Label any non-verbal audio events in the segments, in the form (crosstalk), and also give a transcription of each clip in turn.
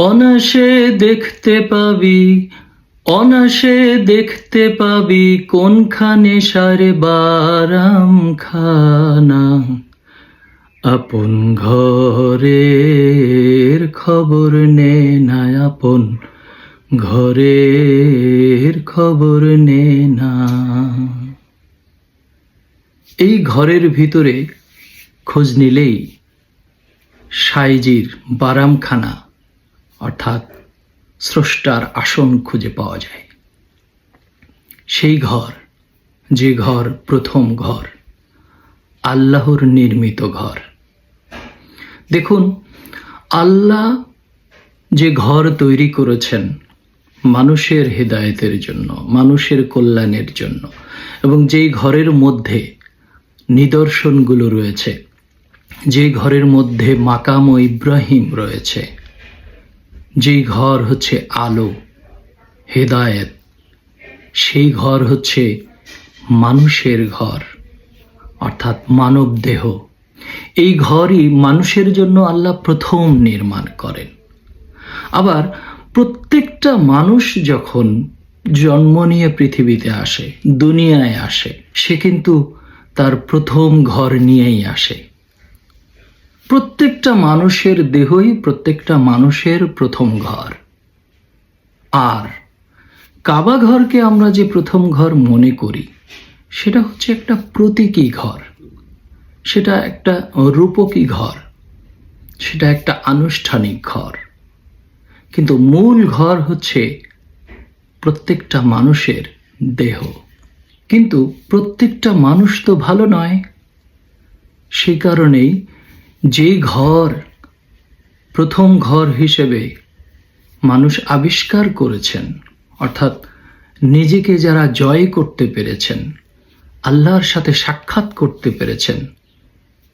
অনাসে দেখতে পাবি অনাসে দেখতে পাবি কোনখানে সারে বারাম খানা আপন ঘরের খবর নে না আপন, ঘরের খবর নে না। এই ঘরের ভিতরে খোঁজ নিলেই সাইজির বারামখানা অর্থাৎ স্রষ্টার আসন খুঁজে পাওয়া যায়। সেই ঘর, যে ঘর প্রথম ঘর, আল্লাহর নির্মিত ঘর। দেখুন, আল্লাহ যে ঘর তৈরি করেছেন মানুষের হেদায়েতের জন্য, মানুষের কল্যাণের জন্য, এবং যেই ঘরের মধ্যে নিদর্শনগুলো রয়েছে যে ঘরের মধ্যে মাকাম ইব্রাহিম রয়েছে যেই ঘর হচ্ছে আলো, হেদায়েত। সেই ঘর হচ্ছে মানুষের ঘর, অর্থাৎ মানব দেহ। এই ঘরই মানুষের জন্য আল্লাহ প্রথম নির্মাণ করেন। আবার প্রত্যেকটা মানুষ যখন জন্ম নিয়ে পৃথিবীতে আসে, দুনিয়ায় আসে, সে কিন্তু তার প্রথম ঘর নিয়েই আসে। প্রত্যেকটা মানুষের দেহই প্রত্যেকটা মানুষের প্রথম ঘর। আর কাবা ঘরকে আমরা যে প্রথম ঘর মনে করি, সেটা হচ্ছে একটা প্রতীকী ঘর। সেটা একটা রূপকী ঘর। সেটা একটা আনুষ্ঠানিক ঘর। কিন্তু মূল ঘর হচ্ছে প্রত্যেকটা মানুষের দেহ। কিন্তু প্রত্যেকটা মানুষ তো ভালো নয়। সেই কারণেই যেই ঘর প্রথম ঘর হিসেবে মানুষ আবিষ্কার করেছেন, অর্থাৎ নিজেকে যারা জয় করতে পেরেছেন, আল্লাহর সাথে সাক্ষাৎ করতে পেরেছেন,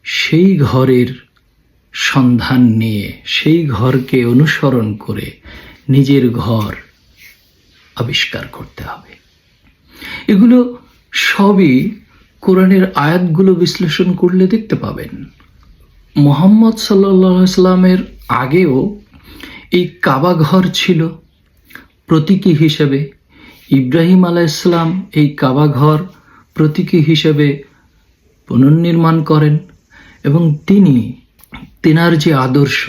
সেই ঘরের সন্ধান নিয়ে, সেই ঘরকে অনুসরণ করে নিজের ঘর আবিষ্কার করতে হবে। এগুলো সবই কোরআনের আয়াতগুলো বিশ্লেষণ করলে দেখতে পাবেন। মোহাম্মদ সাল্লামের আগেও এই কাবা ঘর ছিল। প্রতীকী হিসেবে ইব্রাহিম আলাইসলাম এই কাবা ঘর প্রতীকী হিসেবে পুনর্নির্মাণ করেন এবং তিনি তিনার যে আদর্শ,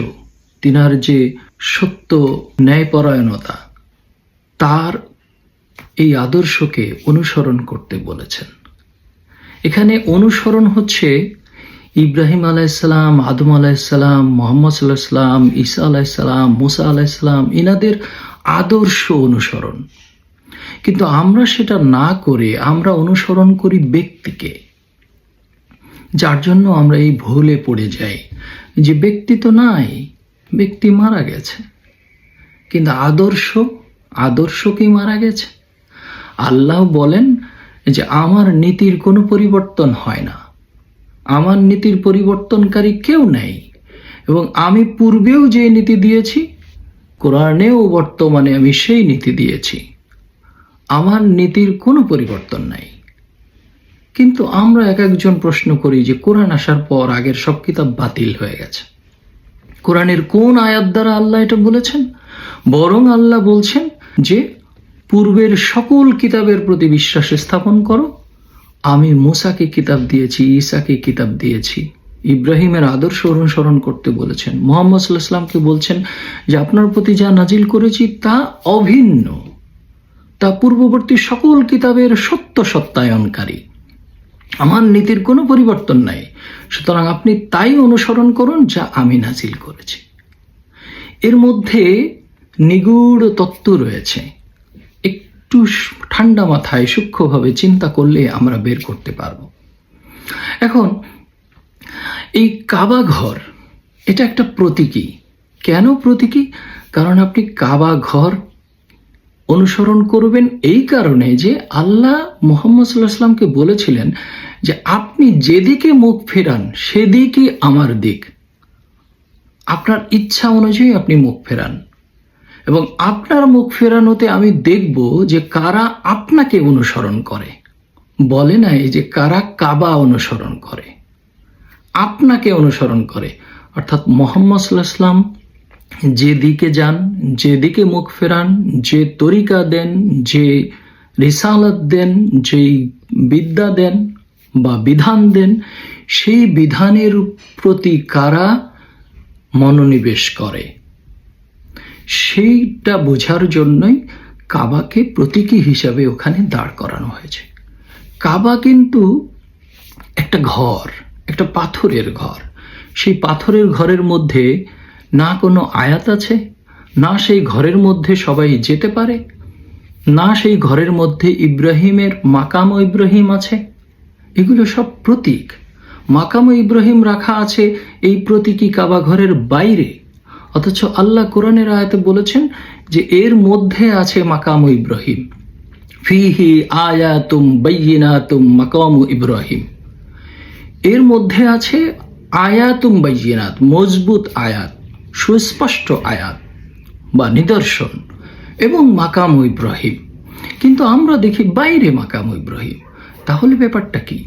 তিনার যে সত্য ন্যায়পরায়ণতা, তার এই আদর্শকে অনুসরণ করতে বলেছেন। এখানে অনুসরণ হচ্ছে ইব্রাহিম আলাইসাল্লাম আদম আলাইসাল্লাম মোহাম্মদ সাল্লাহ সাল্লাম ঈসা আলাইসাল্লাম মুসা আলাইসাল্লাম ইনাদের আদর্শ অনুসরণ। কিন্তু আমরা সেটা না করে আমরা অনুসরণ করি ব্যক্তিকে। যার জন্য আমরা এই ভুলে পড়ে যাই। যে ব্যক্তি তো নাই, ব্যক্তি মারা গেছে। কিন্তু আদর্শ আদর্শ কি মারা গেছে? আল্লাহ বলেন যে আমার নীতির কোনো পরিবর্তন হয় না। আমার নীতির পরিবর্তনকারী কেউ নেই। এবং আমি পূর্বেও যে নীতি দিয়েছি, কোরআনেও বর্তমানে আমি সেই নীতি দিয়েছি। আমার নীতির কোনো পরিবর্তন নাই। কিন্তু আমরা এক একজন প্রশ্ন করি যে, কোরআন আসার পর আগের সব কিতাব বাতিল হয়ে গেছে। কোরআনের কোন আয়াত দ্বারা আল্লাহ এটা বলেছেন? বরং আল্লাহ বলছেন যে, পূর্বের সকল কিতাবের প্রতি বিশ্বাস স্থাপন করো আমি মুসাকে কিতাব দিয়েছি, ঈসাকে কিতাব দিয়েছি। ইব্রাহিমের আদর্শ অনুসরণ করতে বলেছেন। মোহাম্মদ ইসলামকে বলছেন যে, আপনার প্রতি যা নাজিল করেছি তা অভিন্ন। তা পূর্ববর্তী সকল কিতাবের সত্য সত্যায়নকারী। আমার নীতির কোনো পরিবর্তন নাই। সুতরাং আপনি তাই অনুসরণ করুন যা আমি নাজিল করেছি। এর মধ্যে নিগুড় তত্ত্ব রয়েছে। একটু ঠান্ডা মাথায় সূক্ষ্মভাবে চিন্তা করলে আমরা বের করতে পারব। এখন, এই কাবা ঘর, এটা একটা প্রতীকী। কেন প্রতীকী? কারণ আপনি কাবা ঘর অনুসরণ করবেন এই কারণে যে আল্লাহ মোহাম্মদ সাল্লাহ সাল্লামকে বলেছিলেন যে আপনি যেদিকে মুখ ফেরান, সেদিকই আমার দিক। আপনার ইচ্ছা অনুযায়ী আপনি মুখ ফেরান। এবং আপনার মুখ ফেরানোতে আমি দেখব যে কারা আপনাকে অনুসরণ করে। বলে নাই যে কারা কাবা অনুসরণ করে। আপনাকে অনুসরণ করে। অর্থাৎ মোহাম্মদ সাল্লাহ সাল্লাম যেদিকে যান, যেদিকে মুখ ফেরান, যে তরিকা দেন, যে রিসালত দেন, যেই বিদ্যা দেন বা বিধান দেন, সেই বিধানের প্রতি কারা মনোনিবেশ করে? সেইটা বোঝার জন্যই কাবাকে প্রতীকী হিসাবে ওখানে দাঁড় করানো হয়েছে। কাবা কিন্তু একটা ঘর, একটা পাথরের ঘর। সেই পাথরের ঘরের মধ্যে না কোনো আয়াত আছে? না সেই ঘরের মধ্যে সবাই যেতে পারে? না সেই ঘরের মধ্যে ইব্রাহিমের মাকাম ইব্রাহিম আছে? এগুলো সব প্রতীক। মাকাম ইব্রাহিম রাখা আছে এই প্রতীকী কাবা ঘরের বাইরে। অথচ আল্লাহ কোরআনের আয়াতে বলেছেন যে এর মধ্যে আছে মাকাম ইব্রাহিম। ফিহি আয়াতুম বাইয়িনাতুম মাকাম ইব্রাহিম। এর মধ্যে আছে আয়াতুম বাইয়িনাত, মজবুত আয়াত, সুস্পষ্ট আয়াত বা নিদর্শন এবং মাকাম ইব্রাহিম। কিন্তু আমরা দেখি বাইরে মাকাম ইব্রাহিম। তাহলে ব্যাপারটা কি?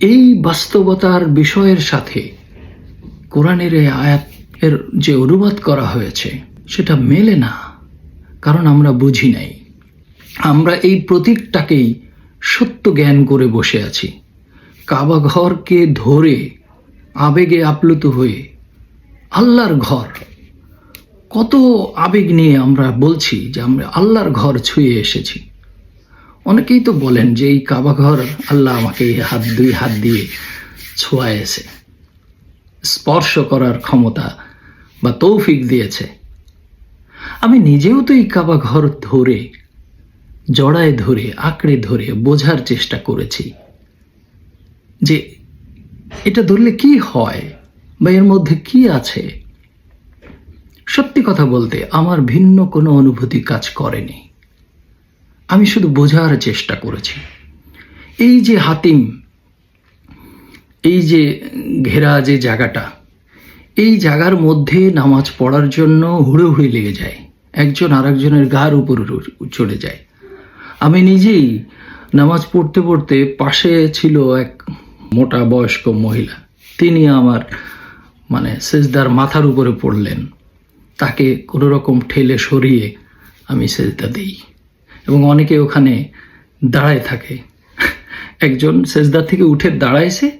এই বাস্তবতার বিষয়ের সাথে কোরআনের এই আয়াতের যে অনুবাদ করা হয়েছে, সেটা মেলে না, কারণ আমরা বুঝি নাই। আমরা এই প্রতীকটাকেই সত্য জ্ঞান করে বসে আছি। কাবা ঘরকে ধরে আবেগে আপ্লুত হয়ে আল্লাহর ঘর। কত আবেগ নিয়ে আমরা বলছি যে আমরা আল্লাহর ঘর ছুঁয়ে এসেছি। অনেকেই তো বলেন যে এই কাবা ঘর আল্লাহ আমাকে এই হাত, দুই হাত দিয়ে ছোঁয়ায়েছে। স্পর্শ করার ক্ষমতা বা তৌফিক দিয়েছে। আমি নিজেও তো এই কাবা ঘর ধরে, জড়ায় ধরে, আঁকড়ে ধরে বোঝার চেষ্টা করেছি যে এটা ধরলে কি হয় বা এর মধ্যে কি আছে। সত্যি কথা বলতে আমার ভিন্ন কোনো অনুভূতি কাজ করেনি। আমি শুধু বোঝার চেষ্টা করেছি। এই যে হাতিম, এই যে ঘেরা যে জায়গাটা এই জায়গার মধ্যে নামাজ পড়ার জন্য হুড়োহুড়ি লেগে যায়। একজন আরেকজনের গার উপর চলে যায়। আমি নিজেই নামাজ পড়তে পড়তে পাশে ছিল এক মোটা বয়স্ক মহিলা। তিনি আমার মানে সেজদার মাথার উপরে পড়লেন। তাকে কোনো রকম ঠেলে সরিয়ে আমি সেজদা দিই। এবং অনেকে ওখানে দাঁড়ায় থাকে। একজন সেজদার থেকে উঠে দাঁড়াইছে,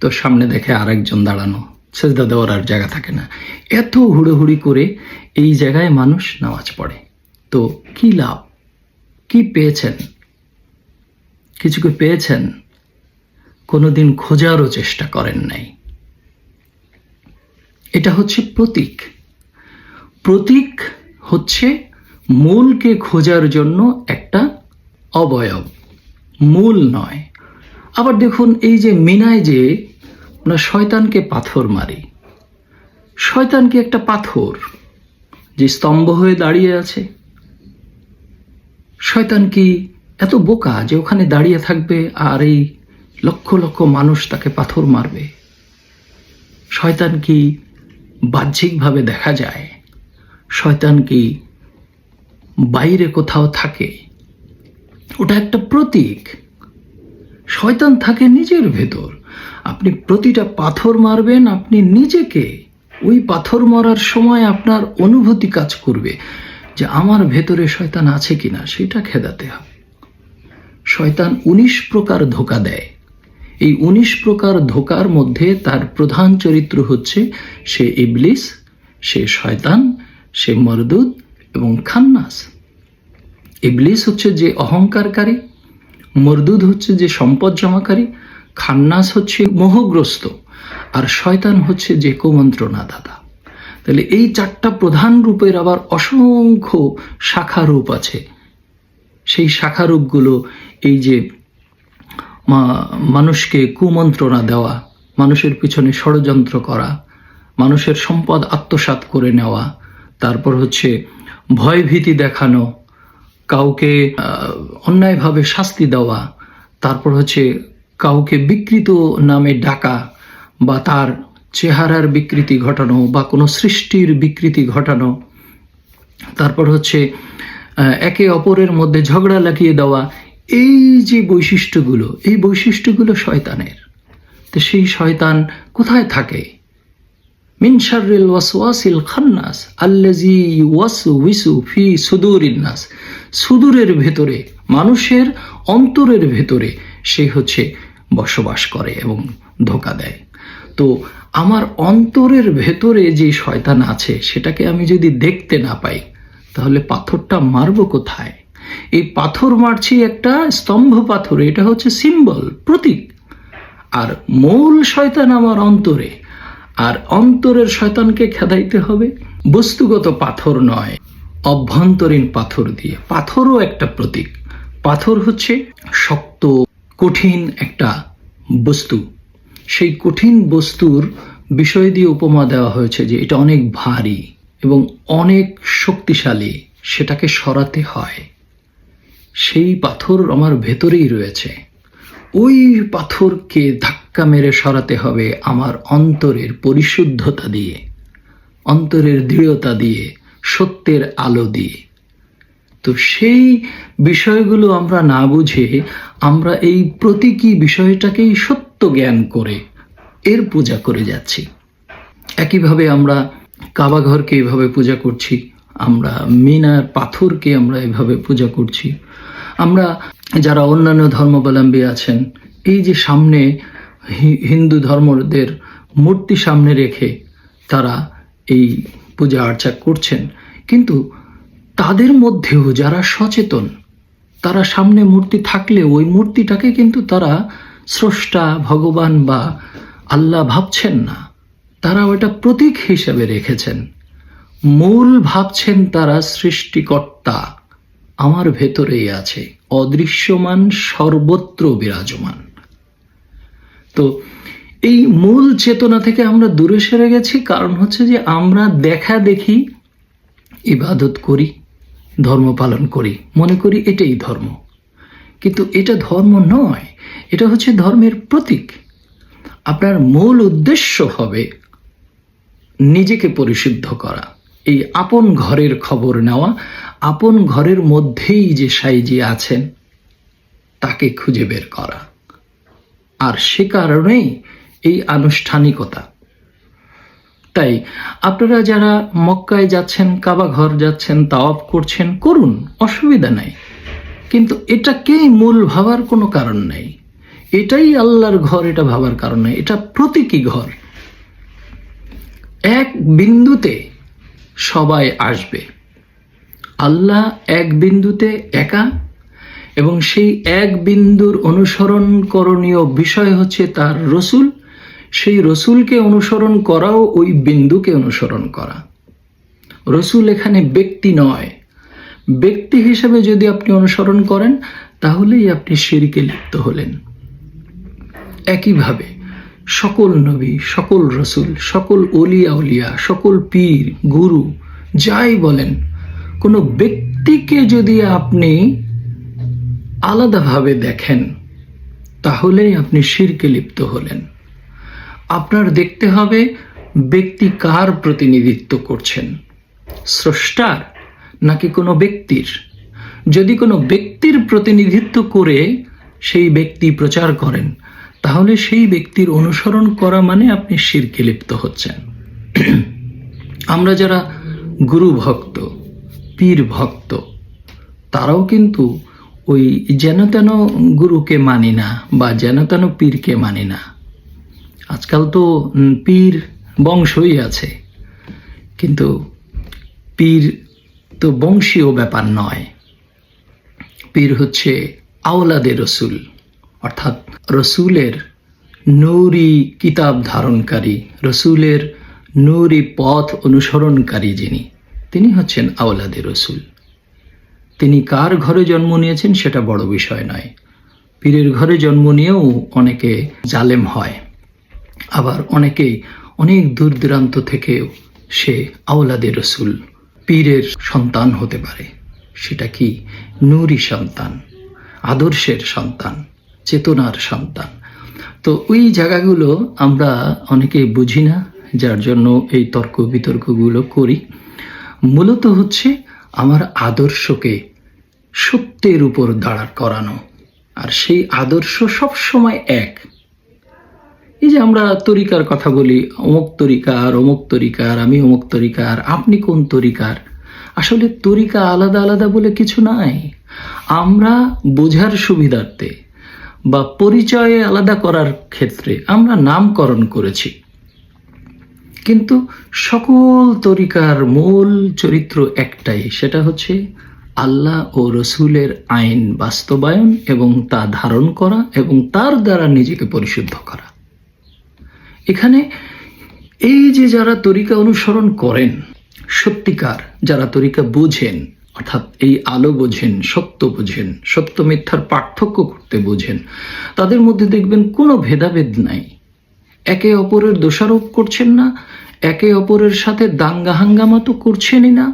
তো সামনে দেখে আরেকজন দাঁড়ানো। সেজদা দেওয়ার আর জায়গা থাকে না। এত হুড়োহুড়ি করে এই জায়গায় মানুষ নামাজ পড়ে। তো কি লাভ? কি পেয়েছেন? কিছু কি পেয়েছেন? কোনোদিন খোঁজারও চেষ্টা করেন নাই। এটা হচ্ছে প্রতীক। প্রতীক হচ্ছে মূলকে খোঁজার জন্য একটা অবয়ব। মূল নয়। আবার দেখুন এই যে মিনায় যে আমরা শয়তানকে পাথর মারি। শয়তানকে একটা পাথর যে স্তম্ভ হয়ে দাঁড়িয়ে আছে। শয়তান কি এত বোকা যে ওখানে দাঁড়িয়ে থাকবে আর এই লক্ষ লক্ষ মানুষ তাকে পাথর মারবে? শয়তান কি বাহ্যিকভাবে দেখা যায়? শয়তান কি বাইরে কোথাও থাকে? ওটা একটা প্রতীক। শয়তান থাকে নিজের ভেতর। আপনি প্রতিটা পাথর মারবেন, আপনি নিজেকে ওই পাথর মারার সময় আপনার অনুভূতি কাজ করবে যে আমার ভেতরে শয়তান আছে কিনা, সেটা খেদাতে হবে। শয়তান উনিশ প্রকার ধোকা দেয়। এই উনিশ প্রকার ধোকার মধ্যে তার প্রধান চরিত্র হচ্ছে সে ইবলিস, সে শয়তান, সে মরদুদ এবং খান্নাস। ইবলিস হচ্ছে যে অহংকারকারী মরদুদ হচ্ছে যে সম্পদ জমাকারী খান্নাস হচ্ছে মোহগ্রস্ত আর শয়তান হচ্ছে যে কুমন্ত্রণা দাদা তাহলে এই চারটা প্রধান রূপের আবার অসংখ্য শাখা রূপ আছে। সেই শাখা রূপগুলো এই যে মানুষকে কুমন্ত্রণা দেওয়া, মানুষের পিছনে ষড়যন্ত্র করা, মানুষের সম্পদ আত্মসাত করে নেওয়া, তারপর হচ্ছে ভয়ভীতি দেখানো, কাউকে অন্যায়ভাবে শাস্তি দেওয়া, তারপর হচ্ছে কাউকে বিকৃত নামে ডাকা বা তার চেহারার বিকৃতি ঘটানো বা কোনো সৃষ্টির বিকৃতি ঘটানো। তারপর হচ্ছে একে অপরের মধ্যে ঝগড়া লাগিয়ে দেওয়া। এই যে বৈশিষ্ট্যগুলো, এই বৈশিষ্ট্যগুলো শয়তানের। তো সেই শয়তান কোথায় থাকে? মিন শাররিল ওয়াসওয়াসিল খান্নাস আল্লাজি ওয়াসউইসু ফি সুদুরিন নাস। সুদূরের ভেতরে, মানুষের অন্তরের ভেতরে সে হচ্ছে বসবাস করে এবং ধোকা দেয়। তো আমার অন্তরের ভেতরে যে শয়তান আছে, সেটাকে আমি যদি দেখতে না পাই, তাহলে পাথরটা মারবো কোথায়? এই পাথর মারছি একটা স্তম্ভ পাথর, এটা হচ্ছে সিম্বল, প্রতীক। আর মূল শয়তান আমার অন্তরে, আর অন্তরের শয়তানকে খেদাইতে হবে। বস্তুগত পাথর নয়, অভ্যন্তরীণ পাথর দিয়ে। পাথরও একটা প্রতীক। পাথর হচ্ছে শক্ত। কঠিন একটা বস্তু। সেই কঠিন বস্তুর বিষয় দিয়ে উপমা দেওয়া হয়েছে যে এটা অনেক ভারী এবং অনেক শক্তিশালী, সেটাকে সরাতে হয়। সেই পাথর আমার ভেতরেই রয়েছে। ওই পাথরকে ধাক্কা মেরে সরাতে হবে আমার অন্তরের পরিশুদ্ধতা দিয়ে, অন্তরের দৃঢ়তা দিয়ে, সত্যের আলো দিয়ে। তো সেই বিষয়গুলো আমরা না বুঝে আমরা এই প্রতীকী বিষয়টাকেই সত্য জ্ঞান করে এর পূজা করে যাচ্ছি। একইভাবে আমরা কাবাঘরকে এভাবে পূজা করছি, আমরা মিনার পাথরকে আমরা এভাবে পূজা করছি। আমরা যারা অন্যান্য ধর্মাবলম্বী আছেন, এই যে সামনে হিন্দু ধর্মদের মূর্তি সামনে রেখে তারা এই পূজা আর্চা করছেন, কিন্তু তাদের মধ্যেও যারা সচেতন, তারা সামনে মূর্তি থাকলে ওই মূর্তিটাকে কিন্তু তারা স্রষ্টা, ভগবান বা আল্লাহ ভাবছেন না। তারা ওটা প্রতীক হিসেবে রেখেছেন। মূল ভাবছেন তারা সৃষ্টিকর্তা। আমার ভেতরেই আছে, অদৃশ্যমান, সর্বত্র বিরাজমান। তো এই মূল চেতনা থেকে আমরা দূরে সরে গেছি, কারণ হচ্ছে যে আমরা দেখা দেখি, ইবাদত করি ধর্ম পালন করি। মনে করি এটাই ধর্ম। কিন্তু এটা ধর্ম নয়, এটা হচ্ছে ধর্মের প্রতীক। আপনার মূল উদ্দেশ্য হবে নিজেকে পরিশুদ্ধ করা। এই আপন ঘরের খবর নেওয়া, আপন ঘরের মধ্যেই যে সাইজি আছেন, তাকে খুঁজে বের করা। আর সে কারণেই এই আনুষ্ঠানিকতা তাই আপনারা যারা মক্কায় যাচ্ছেন কাবা ঘর যাচ্ছেন, তাওয়াফ করছেন, করুন, অসুবিধা নাই। কিন্তু এটাকেই মূল ভাবার কোনো কারণ নেই। এটাই আল্লাহর ঘর, এটা ভাবার কারণ নেই। এটা প্রতীকী ঘর। এক বিন্দুতে সবাই আসবে। আল্লাহ এক বিন্দুতে একা, এবং সেই এক বিন্দুর অনুসরণ করণীয় বিষয় হচ্ছে তার রসুল। সেই রসুলকে অনুসরণ করাও ওই বিন্দুকে অনুসরণ করা। রসুল এখানে ব্যক্তি নয়। ব্যক্তি হিসেবে যদি আপনি অনুসরণ করেন, তাহলেই আপনি শিরকে লিপ্ত হলেন। একইভাবে সকল নবী, সকল রসুল, সকল অলিয়া উলিয়া, সকল পীর, গুরু, যাই বলেন, কোনো ব্যক্তিকে যদি আপনি আলাদাভাবে দেখেন, তাহলেই আপনি শিরকে লিপ্ত হলেন। আপনার দেখতে হবে ব্যক্তি কার প্রতিনিধিত্ব করছেন। স্রষ্টার নাকি কোনো ব্যক্তির? যদি কোনো ব্যক্তির প্রতিনিধিত্ব করে সেই ব্যক্তি প্রচার করেন, তাহলে সেই ব্যক্তির অনুসরণ করা মানে আপনি শিরকে লিপ্ত হচ্ছেন। (clears throat) আমরা যারা গুরু ভক্ত, পীর ভক্ত, তারাও কিন্তু ওই যেন তেন গুরুকে মানি না বা যেন তেন পীরকে মানি না। আজকাল তো পীর বংশই আছে। কিন্তু পীর তো বংশীয় ব্যাপার নয়। পীর হচ্ছে আওলাদে রসুল, অর্থাৎ রসুলের নৌরি কিতাব ধারণকারী, রসুলের নৌরি পথ অনুসরণকারী যিনি, তিনি হচ্ছেন আওলাদে রসুল। তিনি কার ঘরে জন্ম নিয়েছেন সেটা বড় বিষয় নয়। পীরের ঘরে জন্ম নিয়েও অনেকে জালেম হয়। আবার অনেকেই অনেক দূর দূরান্ত থেকেও সে আওলাদে রসুল, পীরের সন্তান হতে পারে। সেটা কি নূরি সন্তান, আদর্শের সন্তান, চেতনার সন্তান? তো ওই জায়গাগুলো আমরা অনেকেই বুঝি না, যার জন্য এই তর্ক বিতর্কগুলো করি। মূলত হচ্ছে আমার আদর্শকে সত্যের উপর দাঁড়া করানো। আর সেই আদর্শ সবসময় এক। এই যে আমরা তরিকার কথা বলি, অমুক তরিকার অমুক তরিকার, আমি অমুক তরিকার, আপনি কোন তরিকার? আসলে তরিকা আলাদা আলাদা বলে কিছু নাই। আমরা বোঝার সুবিধার্থে বা পরিচয়ে আলাদা করার ক্ষেত্রে আমরা নামকরণ করেছি। কিন্তু সকল তরিকার মূল চরিত্র একটাই, সেটা হচ্ছে আল্লাহ ও রসুলের আইন বাস্তবায়ন এবং তা ধারণ করা এবং তার দ্বারা নিজেকে পরিশুদ্ধ করা। এখানে এই যে যারা তরিকা অনুসরণ করেন, সত্যিকার যারা তরিকা বোঝেন, অর্থাৎ এই আলো বোঝেন, সত্য বোঝেন, সত্য মিথ্যার পার্থক্য করতে বোঝেন, তাদের মধ্যে দেখবেন কোনো ভেদাভেদ নাই। একে অপরের দোষারোপ করছেন না, একে অপরের সাথে দাঙ্গা হাঙ্গামা তো করছেনই না,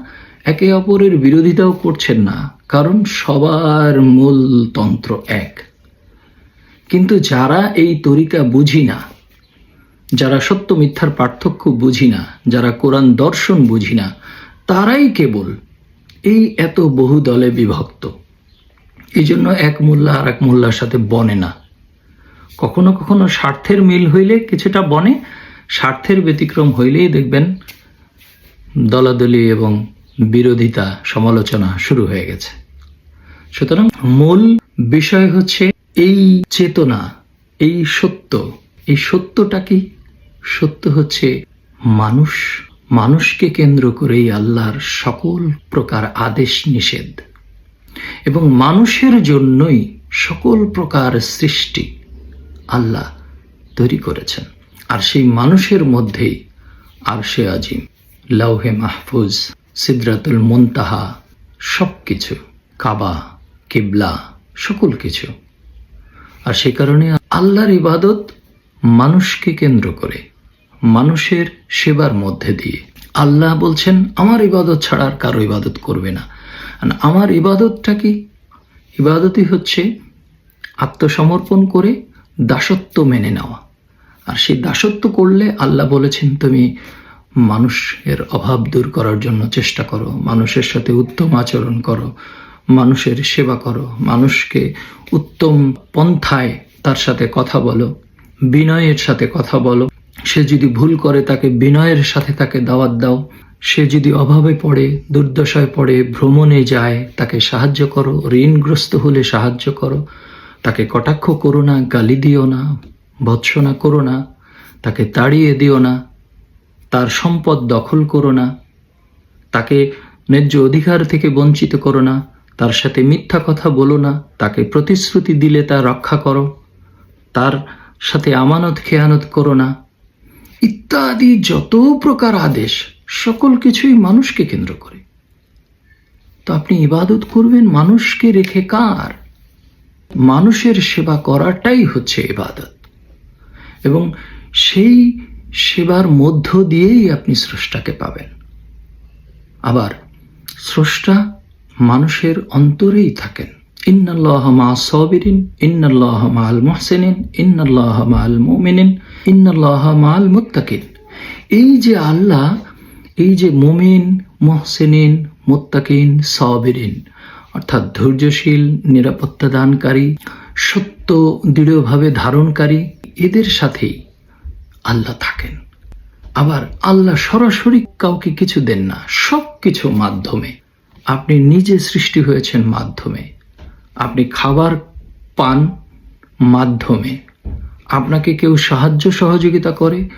একে অপরের বিরোধিতাও করছেন না, কারণ সবার মূল তন্ত্র এক। কিন্তু যারা এই তরিকা বুঝি না যারা সত্য মিথ্যার পার্থক্য বুঝি না, যারা কোরআন দর্শন বুঝি না, তারাই কেবল এই এত বহু দলে বিভক্ত। এই জন্য এক মোল্লা আর এক মোল্লার সাথে বনে না। কখনো কখনো স্বার্থের মিল হইলে কিছুটা বনে, স্বার্থের ব্যতিক্রম হইলেই দেখবেন দলাদলি এবং বিরোধিতা, সমালোচনা শুরু হয়ে গেছে। সুতরাং মূল বিষয় হচ্ছে এই চেতনা, এই সত্য, এই সত্যটা কি? সত্য হচ্ছে, মানুষ, মানুষকে কেন্দ্র করেই আল্লাহর সকল প্রকার আদেশ নিষেধ। এবং মানুষের জন্যই সকল প্রকার সৃষ্টি আল্লাহ তৈরি করেছেন। আর সেই মানুষের মধ্যেই আরশে আজিম লৌহে মাহফুজ, সিদ্রাতুল মুনতাহা সব কিছু কাবা, কিবলা, সকল কিছু। আর সে কারণে আল্লাহর ইবাদত মানুষকে কেন্দ্র করে। মানুষের সেবার মধ্যে দিয়ে। আল্লাহ বলছেন, আমার ইবাদত ছাড়া আর কারও ইবাদত করবে না। আমার ইবাদতটা কি? ইবাদতই হচ্ছে আত্মসমর্পণ করে দাসত্ব মেনে নেওয়া। আর সেই দাসত্ব করলে আল্লাহ বলেছেন, তুমি মানুষের অভাব দূর করার জন্য চেষ্টা করো, মানুষের সাথে উত্তম আচরণ করো, মানুষের সেবা করো, মানুষকে উত্তম পন্থায় তার সাথে কথা বলো, বিনয়ের সাথে কথা বলো। সে যদি ভুল করে তাকে বিনয়ের সাথে তাকে দাওয়াত দাও। সে যদি অভাবে পড়ে, দুর্দশায় পড়ে, ভ্রমণে যায়, তাকে সাহায্য করো, ঋণগ্রস্ত হলে সাহায্য করো। তাকে কটাক্ষ করো না, গালি দিও না, ভৎসনা করো না, তাকে তাড়িয়ে দিও না, তার সম্পদ দখল করো না, তাকে ন্যায্য অধিকার থেকে বঞ্চিত করো না, তার সাথে মিথ্যা কথা বলো না, তাকে প্রতিশ্রুতি দিলে তা রক্ষা করো, তার সাথে আমানত খেয়ানত করো না। ইত্যাদি যত প্রকার আদেশ, সকল কিছুই মানুষকে কেন্দ্র করে। তো আপনি ইবাদত করবেন মানুষকে রেখে কার? মানুষের সেবা করাটাই হচ্ছে ইবাদত। এবং সেই সেবার মধ্য দিয়েই আপনি স্রষ্টাকে পাবেন। আবার স্রষ্টা মানুষের অন্তরেই থাকেন। ইন্নাল্লাহ মা সবিরিন, ইন্নাল্লাহ মাল মুহসিনিন, ইন্নাল্লাহ মাল মুমিনিন। ইন্নাল্লাহ মাল মুত্তাকিন। এই যে আল্লাহ, এই যে মুমিন, মুহসিনিন, মোত্তাকিন, সবিরিন, অর্থাৎ ধৈর্যশীল, নিরাপত্তা দানকারী, সত্য, দৃঢ়ভাবে ধারণকারী, এদের সাথেই আল্লাহ থাকেন। আবার আল্লাহ সরাসরি কাউকে কিছু দেন না সব কিছু মাধ্যমে। আপনি নিজে সৃষ্টি হয়েছেন মাধ্যমে। আপনি খাবার পান মাধ্যমে। আপনাকে কেউ সাহায্য সহযোগিতা করে,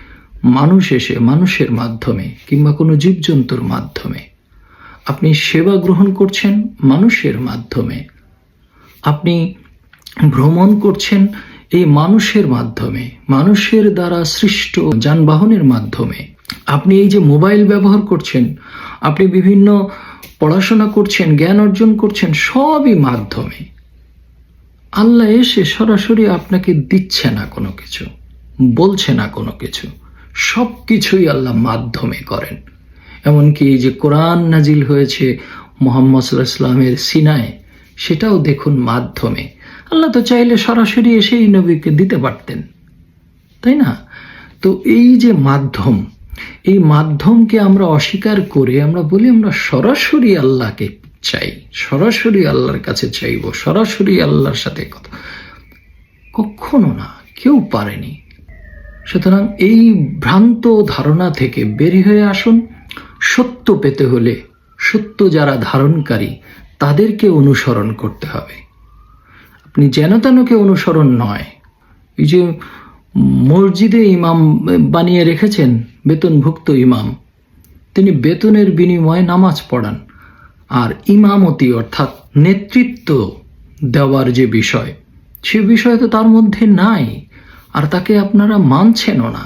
মানুষ এসে মানুষের মাধ্যমে কিংবা কোনো জীবজন্তুর মাধ্যমে। আপনি সেবা গ্রহণ করছেন মানুষের মাধ্যমে। আপনি ভ্রমণ করছেন এই মানুষের মাধ্যমে, মানুষের দ্বারা সৃষ্ট যানবাহনের মাধ্যমে। আপনি এই যে মোবাইল ব্যবহার করছেন, আপনি বিভিন্ন পড়াশোনা করছেন, জ্ঞান অর্জন করছেন, সবই মাধ্যমে। আল্লাহ এসে সরাসরি আপনাকে দিচ্ছে না কোনো কিছু, বলছে না কোনো কিছু। সব কিছুই আল্লাহ মাধ্যমে করেন। এমনকি এই যে কোরআন নাজিল হয়েছে মোহাম্মদ সাল্লাহ ইসলামের সিনায়, সেটাও দেখুন মাধ্যমে। আল্লাহ তো চাইলে সরাসরি এসেই নবীকে দিতে পারতেন। তাই না? তো এই যে মাধ্যম, এই মাধ্যমকে আমরা অস্বীকার করে আমরা বলি আমরা সরাসরি আল্লাহকে চাই। সরাসরি আল্লাহর কাছে চাইব, সরাসরি আল্লাহর সাথে কথা। কখনো না, কেউ পারেনি। সুতরাং এই ভ্রান্ত ধারণা থেকে বেরিয়ে হয়ে আসুন। সত্য পেতে হলে সত্য যারা ধারণকারী, তাদেরকে অনুসরণ করতে হবে। আপনি যেন তেনকে অনুসরণ নয়। এই যে মসজিদে ইমাম বানিয়ে রেখেছেন, বেতনভুক্ত ইমাম, তিনি বেতনের বিনিময়ে নামাজ পড়ান। আর ইমামতি অর্থাৎ নেতৃত্ব দেওয়ার যে বিষয়, সে বিষয় তো তার মধ্যে নাই, আর তাকে আপনারা মানছেনও না।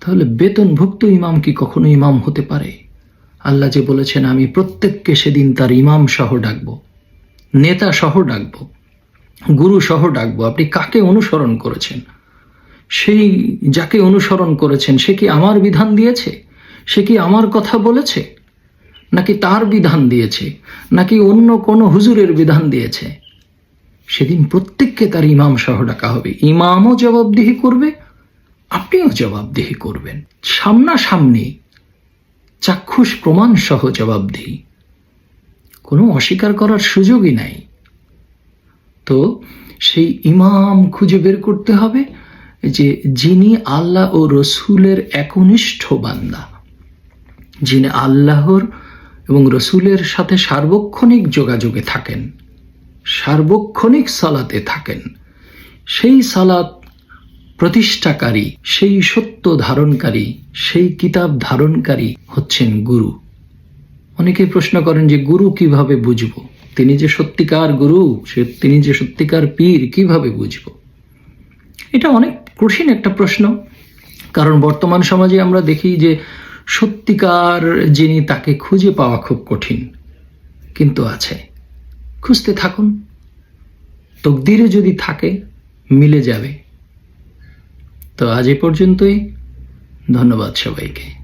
তাহলে বেতনভুক্ত ইমাম কি কখনো ইমাম হতে পারে? আল্লাহ যে বলেছেন, আমি প্রত্যেককে সেদিন তার ইমাম সহ ডাকব, নেতা সহ ডাকব, গুরু সহ ডাকব। আপনি কাকে অনুসরণ করেছেন? সেই যাকে অনুসরণ করেছেন, সে কি আমার বিধান দিয়েছে? সে কি আমার কথা বলেছে? নাকি তার বিধান দিয়েছে, নাকি অন্য কোনো হুজুরের বিধান দিয়েছে? সেদিন প্রত্যেককে তার ইমাম সহ ডাকা হবে। ইমামও জবাবদিহি করবে, আপনিও জবাবদিহি করবেন। সামনাসামনি চাক্ষুষ প্রমাণ সহ জবাবদিহি। কোনো অস্বীকার করার সুযোগই নাই। তো সেই ইমাম খুঁজে বের করতে হবে যে যিনি আল্লাহ ও রসুলের একনিষ্ঠ বান্দা, যিনি আল্লাহর এবং রসুলের সাথে সার্বক্ষণিক যোগাযোগে থাকেন, সার্বক্ষণিক সালাতে থাকেন। সেই সালাত প্রতিষ্ঠাকারী, সেই সত্য ধারণকারী, সেই কিতাব ধারণকারী হচ্ছেন গুরু। অনেকে প্রশ্ন করেন যে গুরু কীভাবে বুঝব? তিনি যে সত্যিকার গুরু, সে তিনি যে সত্যিকার পীর কীভাবে বুঝব? এটা অনেক কঠিন একটা প্রশ্ন, কারণ বর্তমান সমাজে আমরা দেখি যে সত্যিকার যিনি তাকে খুঁজে পাওয়া খুব কঠিন। কিন্তু আছে। খুঁজতে থাকুন। তকদিরে যদি থাকে, মিলে যাবে। তো আজ এ পর্যন্তই। ধন্যবাদ সবাইকে।